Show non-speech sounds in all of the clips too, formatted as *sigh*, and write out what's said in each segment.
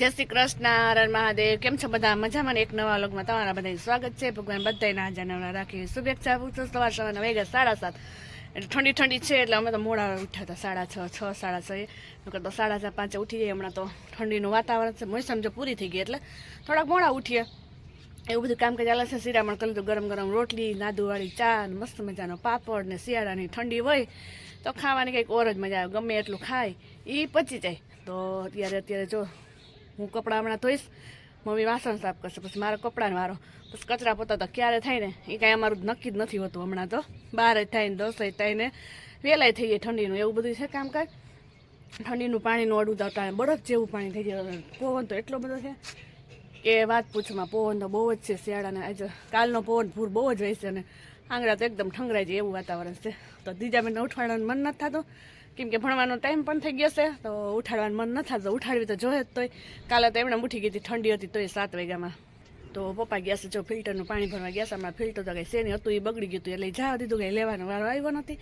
કૃષ્ણ હરણ મહાદેવ. કેમ છો બધા? મજામાં એક નવા લોકમાં તમારા બધા સ્વાગત છે. ભગવાન બધાને હાજર નવરા રાખી શુભેચ્છા. પૂછો સવાર સવારના વાગ્યા સાડા સાત. એટલે ઠંડી ઠંડી છે, એટલે અમે તો મોડા ઉઠ્યા હતા, સાડા છ છ, સાડા છ નકર તો સાડા ચાર પાંચે ઉઠી જઈએ. હમણાં તો ઠંડીનું વાતાવરણ છે. મોસમ જો પૂરી થઈ ગઈ, એટલે થોડાક મોડા ઉઠીએ. એવું બધું કામ ચાલે છે. શિરામણ કરી તો ગરમ ગરમ રોટલી નાદુવાળી ચા મસ્ત મજાનો પાપડ ને શિયાળાની ઠંડી હોય, તો ખાવાની કંઈક ઓર જ મજા આવે. ગમે એટલું ખાય એ પચી જાય. તો અત્યારે અત્યારે જો હું કપડાં હમણાં ધોઈશ, મમ્મી વાસણ સાફ કરશે, પછી મારા કપડાનો વારો. પછી કચરા પોતા તો ક્યારે થાય ને? એ કાંઈ અમારું નક્કી જ નથી હોતું હમણાં તો. બાર જ થાય ને, દસ થાય ને વહેલાય થઈ જાય ઠંડીનું. એવું બધું છે કામકાજ? ઠંડીનું પાણીનું અડું દાવતા બરફ જેવું પાણી થઈ જાય. પવન તો એટલો બધો છે કે વાત પૂછમાં, પવન તો બહુ જ છે શિયાળાને. આજે કાલનો પવન ભૂર બહુ જ છે અને આંગળા તો એકદમ ઠંગરાઈ જાય એવું વાતાવરણ છે. તો ત્રીજા મહિને ઉઠવાડવાનું મન નથી થતું. કેમ કે ભણવાનો ટાઈમ પણ થઈ ગયો છે, તો ઉઠાડવાનું મન ન થતું ઉઠાડવી તો જોઈએ જ તોય. કાલે તો એમણે ઉઠી ગઈ હતી ઠંડી હતી તોય સાત વાગ્યામાં. તો પપ્પા ગયા છે, જો ફિલ્ટરનું પાણી ભરવા ગયા છે હમણાં ફિલ્ટર તો કંઈ શેની હતું એ બગડી ગયું હતું, એટલે જવા દીધું, કંઈ લેવાનો વારો આવ્યો નથી.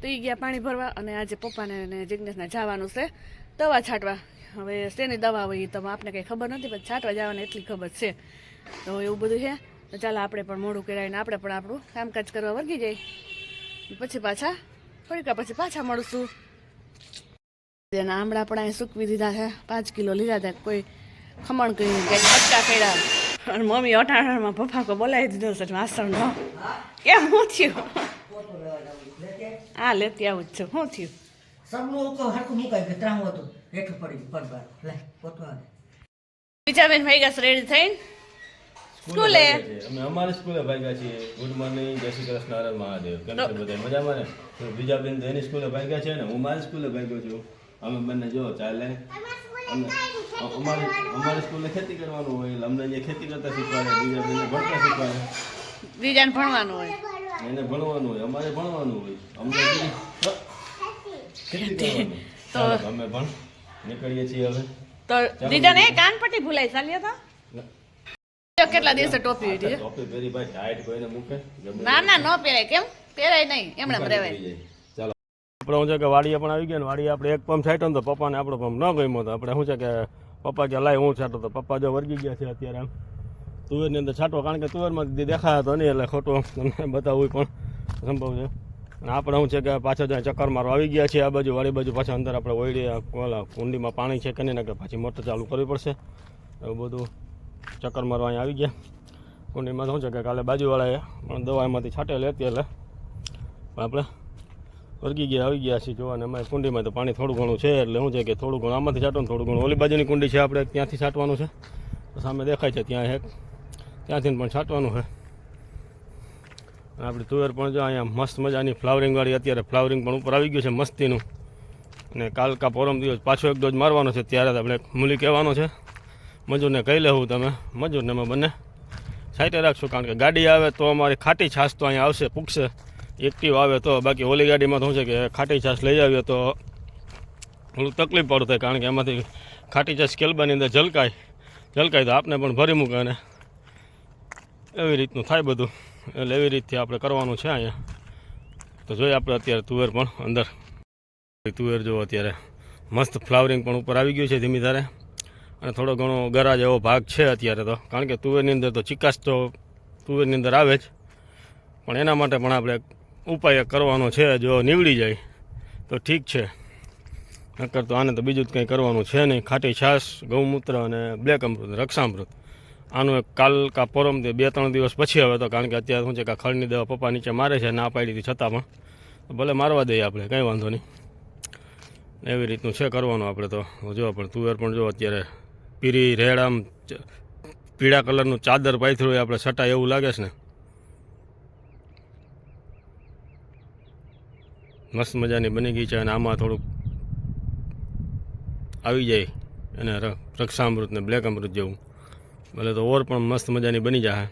તો એ ગયા પાણી ભરવા, અને આજે પપ્પાને અને જિજ્ઞેશને જવાનું છે, દવા છાંટવા. હવે શેની દવા હોય એ તો આપને કંઈ ખબર નથી, પણ છાંટવા જવાની એટલી ખબર છે. તો એવું બધું છે. તો ચાલો આપણે પણ મોડું કરાવીને આપણે પણ આપણું કામકાજ કરવા વર્ગી જાય પછી પાછા, થોડીક પછી પાછા મળશું. એના આમળા પણ અહીં સૂકવી દીધા છે. પાંચ કિલો લીધા હતા. કોઈ ખમણ કરી કંઈક બચકા કર્યા? અને મમ્મી અટાણામાં પપ્પા બોલાવી દીધો છે વાસણ નો. કેમ? શું થયું? હા લેતી આવું જ છું. શું થયું? સબનું તો હરખું મુકાય કે ત્રાહું હતું. હેઠું પડી ગયું લે પોતવા દે બીજા બેન ભાઈ ગયા રેડી થઈને સ્કૂલે અમે અમારી સ્કૂલે ભાગ્યા છીએ. ગુડ મોર્નિંગ જય શ્રી કૃષ્ણ મહાદેવ. કેમ છે બધા મજામાં ને? બીજા બેન એની સ્કૂલે ભાગ્યા છે ને? હું મારી સ્કૂલે ભાગ્યો છું. અમે બંને જો ચાલે. અમે અમારે અમારી સ્કૂલે ખેતી કરવાનું હોય એટલે અમને જે ખેતી કરતા શીખવાડે બીજા બીજા ભણતા શીખવાડે. બીજાને ભણવાનું હોય. એને ભણવાનું હોય અમારે ભણવાનું હોય. અમને તો- અમે ભણ નીકળીએ છીએ હવે. તો દીદાને કાન પટ્ટી ભૂલાઈ ચાલ્યા હતા કેટલા દિવસે ટોપી ટોપી પહેરી ભાઈ ટાઈટ કોઈને મૂકે. ના ના ન પહેરાય કેમ? પહેરાય નહીં એમણે રહેવાય આપણે શું છે કે વાડીએ પણ આવી ગયા ને વાડીએ આપણે એક પંપ છાંટ્યો ને તો પપ્પાને આપણો પંપ ન ગમ્યો તો આપણે શું છે કે પપ્પા કે લાય હું છાંટો તો પપ્પા જો વર્ગી ગયા છે અત્યારે આમ. તુવેરની અંદર છાંટો કારણ કે તુવેરમાં દેખાયા તો નહીં એટલે ખોટું તમને બતાવવું પણ સંભવ છે. અને આપણે શું છે કે પાછા જ્યાં ચક્કર મારો આવી ગયા છે આ બાજુ વાડી બાજુ પાછા અંદર આપણે ઓઈડી ઓલા કુંડીમાં પાણી છે કે નહીં કે પાછી મોટર ચાલુ કરવી પડશે. એવું બધું ચક્કર મારવા અહીંયા આવી ગયા. કુંડીમાં શું છે કે કાલે બાજુવાળાએ પણ દવા એમાંથી છાંટેલી હતી એટલે આપણે વર્ગી ગયા, આવી ગયા છે જોવા અને અમારી કુંડીમાં તો પાણી થોડું ઘણું છે, એટલે શું છે કે થોડું ઘણું, આમાંથી છાંટવાનું થોડું ઘણું. ઓલી બાજુની કુંડી છે આપણે, ત્યાંથી છાંટવાનું છે. સામે દેખાય છે ત્યાં એક. ત્યાંથી પણ છાંટવાનું છે. આપણે તુવેર પણ જો અહીંયા મસ્ત મજાની ફ્લાવરિંગવાળી અત્યારે ફ્લાવરિંગ પણ ઉપર આવી ગયું છે મસ્તીનું. અને કાલકા પોરમ દિવસ પાછો એક ડોઝ મારવાનો છે, ત્યારે આપણે મૂલી કહેવાનો છે. મજૂરને કહી લેવું તમે, મજૂરને અમે બંને. સાઈટે રાખશું, કારણ કે ગાડી આવે તો અમારી ખાટી છાશ તો અહીંયા આવશે, પૂગશે. એક્ટિવ આવે તો બાકી ઓલી ગાડીમાં શું છે કે ખાટી છાશ લઈ આવીએ તો થોડું તકલીફ પડું થાય કારણ કે એમાંથી ખાટી છાશ કેલબાની અંદર જલકાય જલકાય તો આપને પણ ભરી મૂકે અને એવી રીતનું થાય બધું. એટલે એવી રીતથી આપણે કરવાનું છે અહીંયા. તો જોઈએ આપણે અત્યારે તુવેર પણ અંદર. તુવેર જો અત્યારે મસ્ત ફ્લાવરિંગ પણ ઉપર આવી ગયું છે ધીમી ધારે. અને થોડો ઘણો ગરાજ એવો ભાગ છે અત્યારે તો. કારણ કે તુવેરની અંદર તો ચિકાસ તો તુવેરની અંદર આવે જ. પણ એના માટે પણ આપણે ઉપાય કરવાનો છે, જો નીવડી જાય, તો ઠીક છે. નકર તો આને તો બીજું કંઈ કરવાનું છે નહીં. ખાટી છાશ, ગૌમૂત્ર અને બ્લેક અમૃત, રક્ષામૃત. આનું એક કાલ કા પરમ બે ત્રણ દિવસ પછી હવે તો કારણ કે અત્યારે શું છે કે ખળની દવા પપ્પા નીચે મારે છે ના પાડી હતી છતાં પણ ભલે મારવા દઈએ આપણે, કંઈ વાંધો નહીં. એવી રીતનું છે કરવાનું આપણે તો. જો પણ તુવેર પણ જો અત્યારે પીરી રેડ આમ પીળા કલરનું ચાદર પાથરું આપણે છટા એવું લાગે છે ને. મસ્ત મજાની બની ગઈ છે અને આમાં થોડુંક આવી જાય અને રક્ષામૃત ને બ્લેક અમૃત જેવું. ભલે તો ઓર પણ મસ્ત મજાની બની જાય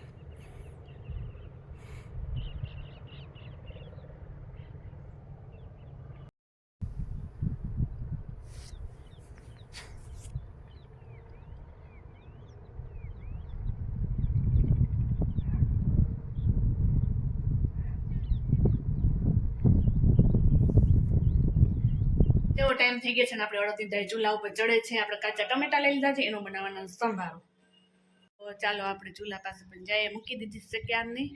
જેવો ટાઈમ થઈ ગયા છે અને આપણે અડદની દાળ ચૂલા ઉપર ચડે છે. આપણે કાચા ટમેટા લઈ લીધા છે. એનો બનાવવાનો સંભારો. તો ચાલો આપણે ચૂલા પાસે પણ જઈએ. મૂકી દીધી છે ક્યારની?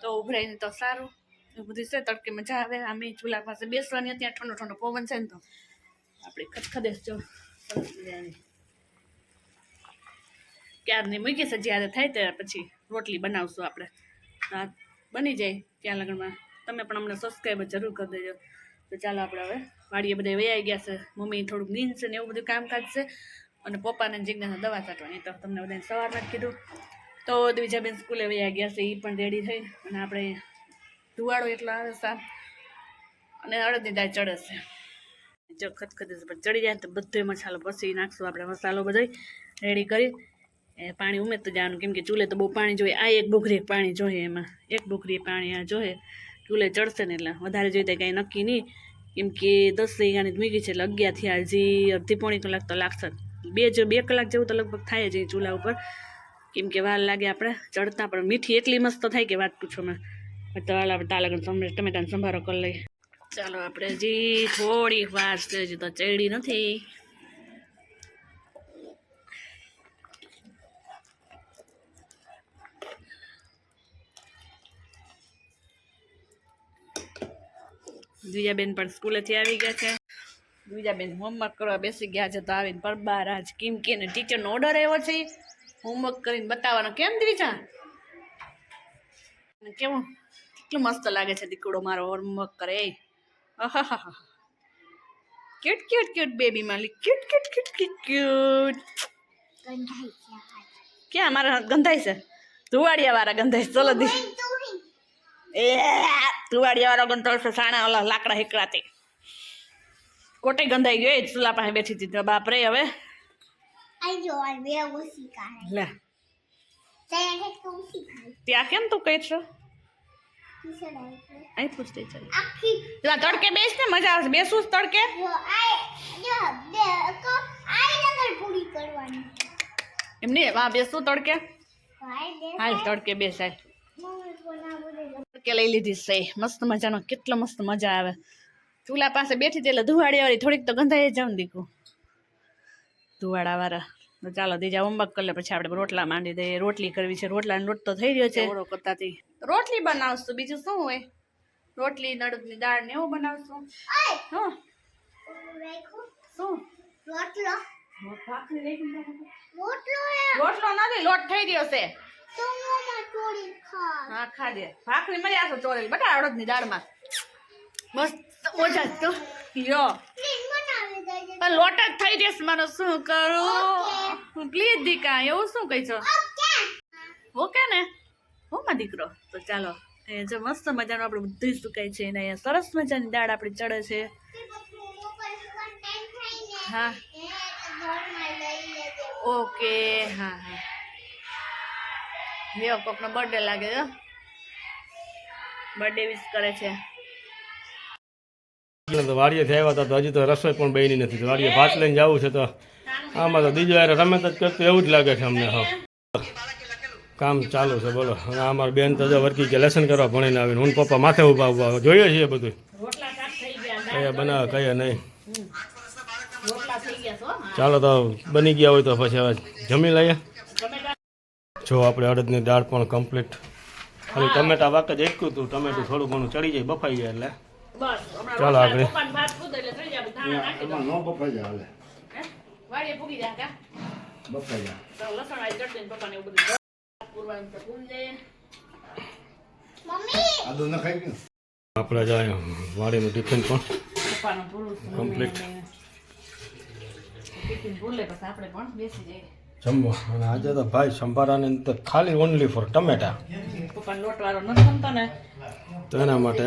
તો ઉભરાઈને તો સારું. એવું બધું છે. તડકે મજા આવે. અમે ચૂલા પાસે બેસવાની. ત્યાં ઠંડો ઠંડો પવન છે ને તો આપણે ખદખદે જો ક્યારની? મૂકી છે. જ્યારે થાય ત્યારે પછી રોટલી બનાવશું આપણે. બની જાય ત્યાં લગ્નમાં. તમે પણ અમને સબસ્ક્રાઈબ જરૂર કરી દેજો. તો ચાલો આપણે હવે વાડીએ બધા વૈયા ગયા છે. મમ્મી થોડુંક નીંદ છે ને એવું બધું કામકાજ છે. અને પપ્પાને જિજ્ઞાસા દવા છાંટવાની તો તમને બધાને સવારમાં જ કીધું. તો દ્વિજાબેન સ્કૂલે વૈયા ગયા છે એ પણ રેડી થઈ. અને આપણે ધુવાડો એટલો આવે સાપ અને અડદની દાળ ચડે છે. જો ખતખત ચડી જાય તો બધો મસાલો પછી નાખશું આપણે મસાલો બધો રેડી કરી. એ પાણી ઉમેરતું જવાનું, કેમ કે ચૂલે તો બહુ પાણી જોઈએ. આ એક બોખરી પાણી જોઈએ એમાં. એક બોખરી પાણી આ જોઈએ. ચૂલે ચડશે ને એટલે વધારે જોઈએ કાંઈ નક્કી નહીં. કેમ કે દસ વાગ્યાની મૂકી છે એટલે અગિયાર થયા, હજી અડધી પોણી કલાક તો લાગશે. બે જો, બે કલાક જેવું તો લગભગ થાય જ ચૂલા ઉપર. કેમ કે વાર લાગે આપણે ચડતા, પણ મીઠી એટલી મસ્ત થાય કે વાત પૂછો મેં તો હાલ આપણે તાલક ટમેટાનો સંભારો કરી લઈએ. ચાલો, આપણે હજી થોડી વાર છે હજી તો ચડી નથી. દ્વિજાબેન પણ સ્કૂલેથી આવી ગયા છે. દ્વિજાબેન હોમવર્ક કરવા બેસી ગયા છે તો આવીને પરબાર આજ કેમ કે ને ટીચરનો ઓર્ડર આવ્યો છે. હોમવર્ક કરીને બતાવવાનો કેમ દ્વિજા કેવું? કેટલું મસ્ત લાગે છે દીકડો મારો હોમવર્ક કરે. ક્યુટ ક્યુટ ક્યુટ બેબી માલી cute cute cute cute cute ક્યાં? મારા ગંધાય છે? ધુવાડિયા વાળા ગંધાય છે. ચલો દી. એ ધુવાડિયા વાળો ગંધાય છે સાણા ઓલા લાકડા હેકડાતી કોટે ગંધાઈ ગયો એ ચૂલા પાસે બેઠી હતી. તો બાપ રે હવે ત્યાં કેમ તું કહે છો? અહીં પૂછતી ચાલ. પેલા તડકે બેસ ને મજા આવશે. બેસું તડકે? એમ નહીં બેસું તડકે? હાલ તડકે બેસ તડકે લઈ લીધી છે. મસ્ત મજાનો કેટલો મસ્ત મજા આવે. ચૂલા પાસે બેઠી એટલે ધુવાડી વાળી થોડીક તો ગંધાઈ જાઉં દીકું. ધુવાડા વાળા તો ચાલો દીજા હોમવર્ક કરી લે પછી આપણે રોટલા માંડી દઈએ. રોટલી કરવી છે. રોટલા લોટ તો થઈ રહ્યો છે. ઓળો કરતા હતી રોટલી બનાવશું બીજું શું હોય? રોટલી નડદની દાળ ને એવું બનાવશું. હા? શું? ભાખરી રોટલો નથી લોટ થઈ રહ્યો છે. હા ખાજે ભાખરી મજા આવશે ચોરેલ બટા મસ્ત મજા જ તો. યો પણ લોટ જ થઈ જશે મારો શું કરું? પ્લીઝ દીકા એવું શું કહી છો ઓકે ને? હો માં દીકરો? તો ચાલો એ જો મસ્ત મજાનું આપણે બધું સુકાય છે અને અહીંયા સરસ મજાની દાળ આપણી ચડે છે. હા. ઓકે હા. લ્યો કોકનો બર્થડે લાગે છે. બર્થડે વિશ કરે છે. વાડીએ થયા હતા તો હજી તો રસોઈ પણ બની નથી. વાડીએ ભાત લઈને જવું છે તો આમાં તો બીજું યાર રમે જ કરતું એવું જ લાગે છે અમને હા કામ ચાલુ છે બોલો. અને અમારી બેન તો વર્કી કે લેસન કરવા ભણીને આવીને હું પપ્પા માથે ઊભા ઊભા જોઈએ છીએ બધું કયા બનાવે કયા નહીં. ચાલો તો બની ગયા હોય તો પછી હવે જમી લઈએ. જો આપણે અડદની દાળ પણ કમ્પ્લીટ ખાલી ટમેટા વાક જ એટલું હતું ટમેટું થોડું ઘણું ચડી જાય બફાઈ જાય એટલે. ચાલો આગળ. આપણે જાય વાડીનું ટિફિન પણ પછી આપણે પણ બેસી જઈએ. જમવા અને આજે તો ભાઈ સંભારાની અંદર ખાલી ઓનલી ફોર ટમેટા. તો એના માટે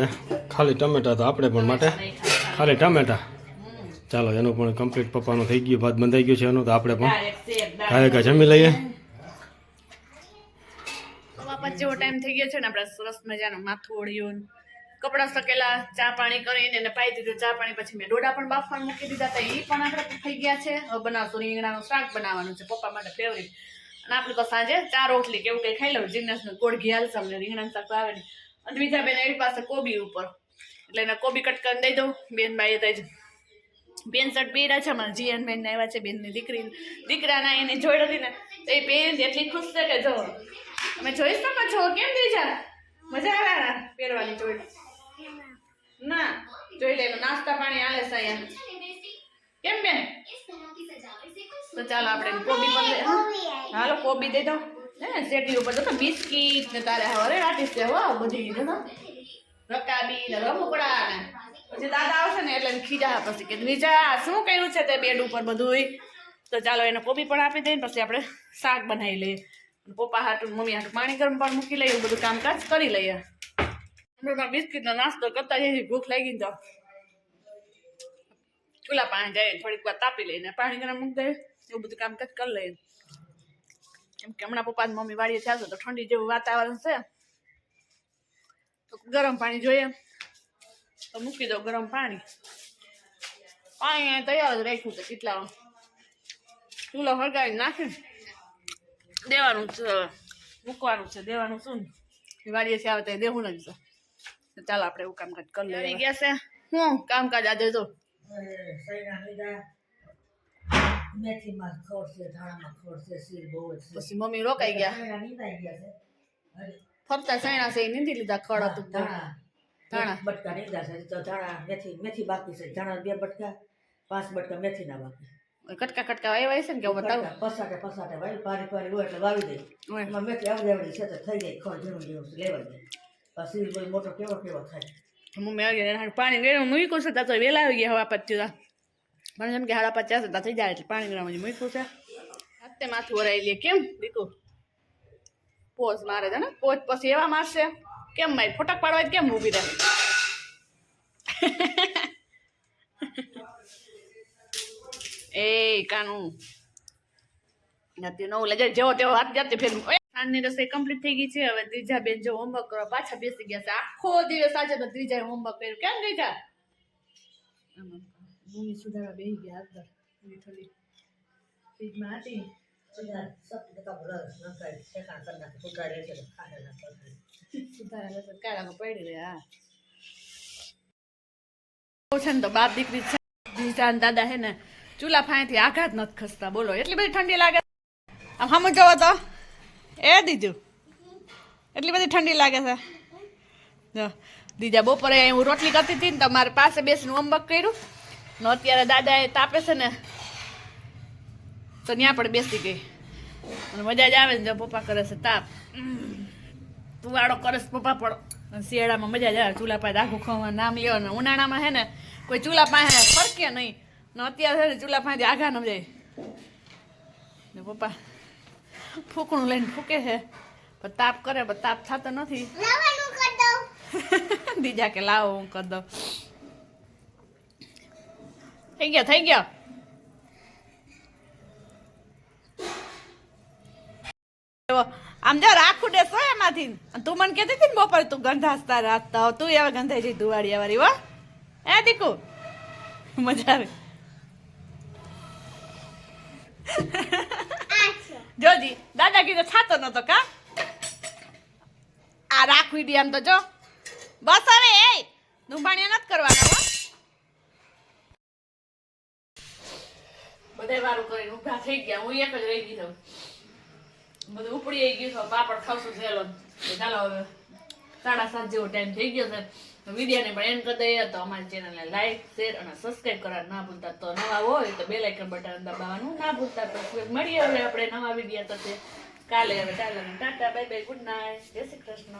ખાલી ટમેટા તો આપણે પણ માટે ખાલી ટમેટા. ચાલો, એનું પણ કમ્પ્લીટ પપ્પાનું થઈ ગયું, ભાત બંધાઈ ગયું છે, એનું તો આપણે પણ દાળ એક ખાય કે જમી લઈએ. પછી જેવો ટાઈમ થઈ ગયો છે ને, આપણે સરસ મજાનું માથું ઓળ્યું કપડાં સકેલા, ચા પાણી કરીને એને પાઈ દીધું. ચા પાણી પછી મેં ડોડા પણ બાફવાનું મૂકી દીધા હતા. એ પણ આપણે થઈ ગયા છે. હવે બનાવશું. રીંગણાનું શાક બનાવવાનું છે પપ્પા માટે ફેવરિટ અને આપણે તો સાંજે ચા રોટલી કેવું કંઈ ખાઈ લઉં. જીજ્ઞાસનું ગોળ ઘી છે અમને. રીંગણાનું શાક આવે ને અને બીજા બેન એની પાસે કોબી ઉપર. એટલે એને કોબી કટ કરીને દઈ દઉં. બેન બાઈએ દઈ બેન શર્ટ પહેર્યા છે. અમારા જીએન બેન આવ્યા છે. બેનની દીકરી દીકરાના એને જોડ હતી ને તો એ બેન એટલી ખુશ છે કે જો તમે જોઈ શકો છો કેમ દીજા મજા આવે પહેરવાની જોઈ ના, જોઈ લે, નાસ્તા પાણી આલે છે અહીંયા. કેમ બેન? તો ચાલો આપણે કોબી પણ હાલો, કોબી દે દો હે શેટી ઉપર તો બિસ્કીટ ને તારે હવે આર્ટિસ્ટ છે, હો બધી દે તો. રકાબી ને રમકડા ને. પછી દાદા આવશે ને એટલે ખીજા, પછી કે બીજા, શું કર્યું છે તે બેડ ઉપર બધુંય? તો ચાલો એને કોબી પણ આપી દઈએ પછી આપણે શાક બનાવી લઈએ. પપ્પા હાટું, મમ્મી હાટું પાણી ગરમ પણ મૂકી લઈએ બધું કામકાજ કરી લઈએ. હમણાં બિસ્કીટનો નાસ્તો કરતા જઈએ ભૂખ લાગી તો. ચૂલા પાણી જાય થોડીક વાર તાપી લઈને પાણી ગરમ મૂકી દઈએ એવું બધું કામકાજ કરી લઈએ. કેમ કે હમણાં પપ્પા મમ્મી વાડીએ થયા છે તો ઠંડી જેવું વાતાવરણ છે. તો ગરમ પાણી જોઈએ. તો મૂકી દો ગરમ પાણી. પાણી તૈયાર જ રાખ્યું છે કેટલા ચૂલો હળગાવી નાખીને દેવાનું છે મૂકવાનું છે, દેવાનું શું વાડીએ થી આવે તો દેવું જ છે. તો ચાલો આપણે એવું કામકાજ કરી લઈએ આવી ગયા છે હું કામકાજ આજે જો સૈના લીધા મેથીમાં ખોરશે ધાણામાં ખોરશે શીર બહુ જ છે પછી મમ્મી રોકાઈ ગયા સૈના નીંદાઈ ગયા છે અરે, ફરતા સૈણા છે એ નીંદી લીધા ખડ હતું તો. ધાણા ધાણા. એક બટકા નીંદા છે તો ધાણા મેથી મેથી બાકી છે ધાણા બે બટકા પાંચ બટકા મેથીના બાકી કટકા કટકા આવ્યા છે ને કે બતાવું બટકા પસાટે પસાટે વાવી પારી પારી હોય એટલે વાવી દે ઓય. એમાં મેથી આવડી આવડી છે તો થઈ જાય ખોળ ઝીણું ઝીણું છે, લેવાઈ જાય પછી પાણી ગયું મૂક્યું છે ત્યાં તો વહેલા આવી ગયા હવા પત્યું પણ જેમ કે હાડા પચાસ હતા થઈ જાય, એટલે પાણી ગરમ મૂક્યું છે. હાથે માથું ઓરાઈ લે, કેમ દીકુ? પોચ મારે છે ને પોચ પછી એવા મારશે. કેમ મારી? ફોટક પાડવા કેમ ઊભી રહે? *laughs* એ કાનું. નથી નવું લેજે જેવો તેવો હાથ જાતે ફેર સાંજની રસોઈ કમ્પ્લીટ થઈ ગઈ છે. હવે ત્રીજા બેન જો હોમવર્ક કરવા પાછા બેસી ગયા છે. આખો દિવસ આજે તો ત્રીજા હોમવર્ક કર્યું. કેમ ત્રીજા મમ્મી સુધારા બેસી ગયા અંદર થોડી થોડી ફ્રીજમાં હતી. બાપ દીકરી છે. દાદા હે ને ચૂલા ફાંયથી આઘાત નથી ખસતા. બોલો એટલી બધી ઠંડી લાગે આમ હમ જોવો તો. એ દીજુ. એટલી બધી ઠંડી લાગે છે. જો, દીજા બપોરે હું રોટલી કરતી હતી ને તો મારે પાસે બેસીને હોમવર્ક કર્યું. ને અત્યારે દાદા એ તાપે છે ને, તો ત્યાં પણ બેસી ગઈ. અને મજા જ આવે ને જો પપ્પા કરે છે તાપ. તુવાડો કરે છે પપ્પા પણ. શિયાળામાં મજા જ આવે, ચૂલા પાસે આખું ખવામાં નામ લ્યો ને, ઉનાળામાં હે ને, કોઈ ચૂલા પાસે ફરકે નહીં. ને અત્યારે છે ને ચૂલા પાસે આઘા ન જાય. ને પપ્પા ફૂકણું લઈને ફૂકે છે. પણ તાપ કરે પણ તાપ થતો નથી. *laughs* બીજા કે લાવો હું કરી દઉં. થઈ ગયો થઈ ગયો. આમ જો રાખું દેશો એમાંથી. તું મને કહેતી હતી ને બપોરે તું ગંધાસતા રાખતા હો તું એવા ગંધાઈ જઈ ધુવાડી વાળી હો. એ દીકુ? મજા આવે. જોજી દાદા કીધું થાતો નતો કા? આ રાખવી દે આમ તો જો. બસ હવે એ દુંબાણિયા નથી કરવાના બધે વારું કરીને ઊભા થઈ ગયા. હું એક જ રહી ગઈ છું. બધું ઉપડી ગયું છું. પાપડ ખાવશું થયેલો ચાલો હવે સાડા સાત જેવો ટાઈમ થઈ ગયો છે. વિડીયોને પણ એન્ડ કરી દઈએ. તો અમારી ચેનલને લાઈક શેર અને સબસ્ક્રાઈબ કરવા ના ભૂલતા. તો નવા હોય તો બે લાઇકન બટન દબાવવાનું ના ભૂલતા. તો મળીએ હવે આપણે નવા વીડિયો સાથે. કાલે હવે ચાલો tata bye bye good night જય શ્રી કૃષ્ણ.